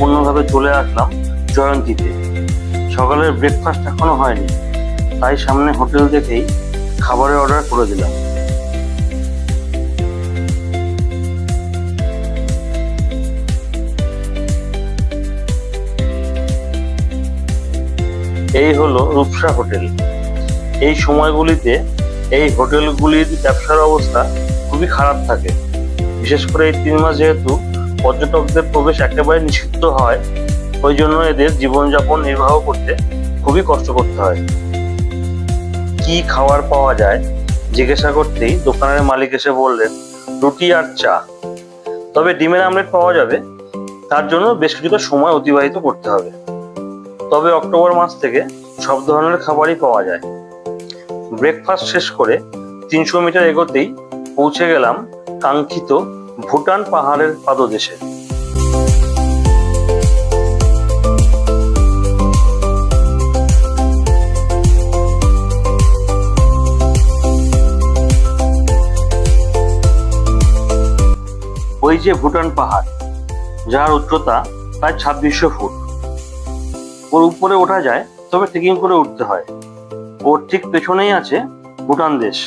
সম্পূর্ণভাবে চলে আসলাম জয়ন্তীতে। সকালের ব্রেকফাস্ট এখনও হয়নি, তাই সামনে হোটেল দেখেই খাবারের অর্ডার করে দিলাম। এই হলো রূপসা হোটেল। এই সময়গুলিতে এই হোটেলগুলির ব্যবসার অবস্থা খুবই খারাপ থাকে। বিশেষ করে এই তিন মাস যেহেতু পর্যটকদের প্রবেশ একেবারে নিষিদ্ধ হয়, ওই জন্য এদের জীবনযাপন নির্বাহ করতে খুবই কষ্ট করতে হয়। কি খাবার পাওয়া যায়? জিজ্ঞাসা করতেই দোকানের মালিক এসে বললেন, রুটি আর চা। তবে ডিমের আমলেট পাওয়া যাবে, তার জন্য বেশ কিছুটা সময় অতিবাহিত করতে হবে। তবে অক্টোবর মাস থেকে সব ধরনের খাবারই পাওয়া যায়। ব্রেকফাস্ট শেষ করে তিনশো মিটার এগোতেই পৌঁছে গেলাম কাঙ্ক্ষিত ভুটান পাহাড়ের পাদদেশে। ওই যে ভুটান পাহাড়, যার উচ্চতা প্রায় ছাব্বিশশো ফুট। ওর উপরে ওঠা যায়, তবে ট্রেকিং করে উঠতে হয়। ওর ঠিক পেছনেই আছে ভুটান দেশ।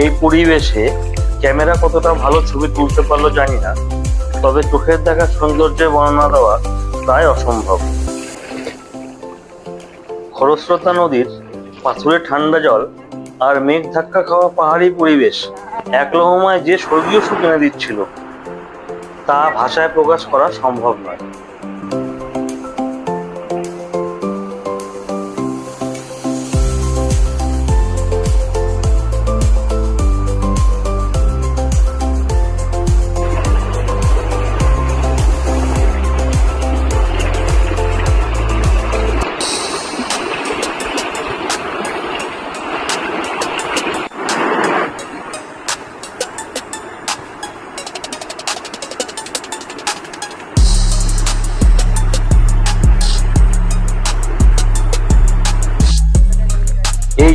এই পরিবেশে ক্যামেরা কতটা ভালো ছবি তুলতে পারল জানি না, তবে চোখের দেখা সৌন্দর্যের বর্ণনা দেওয়া প্রায় অসম্ভব। খরস্রোতা নদীর পাথুরে ঠান্ডা জল আর মেঘ ধাক্কা খাওয়া পাহাড়ি পরিবেশ এক লহমায় যে স্বর্গীয় সুখ এনে দিচ্ছিল, তা ভাষায় প্রকাশ করা সম্ভব নয়।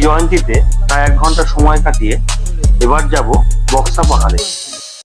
জয়ন্তীতে প্রায় এক ঘণ্টা সময় কাটিয়ে এবার যাব বক্সা পাহাড়ে।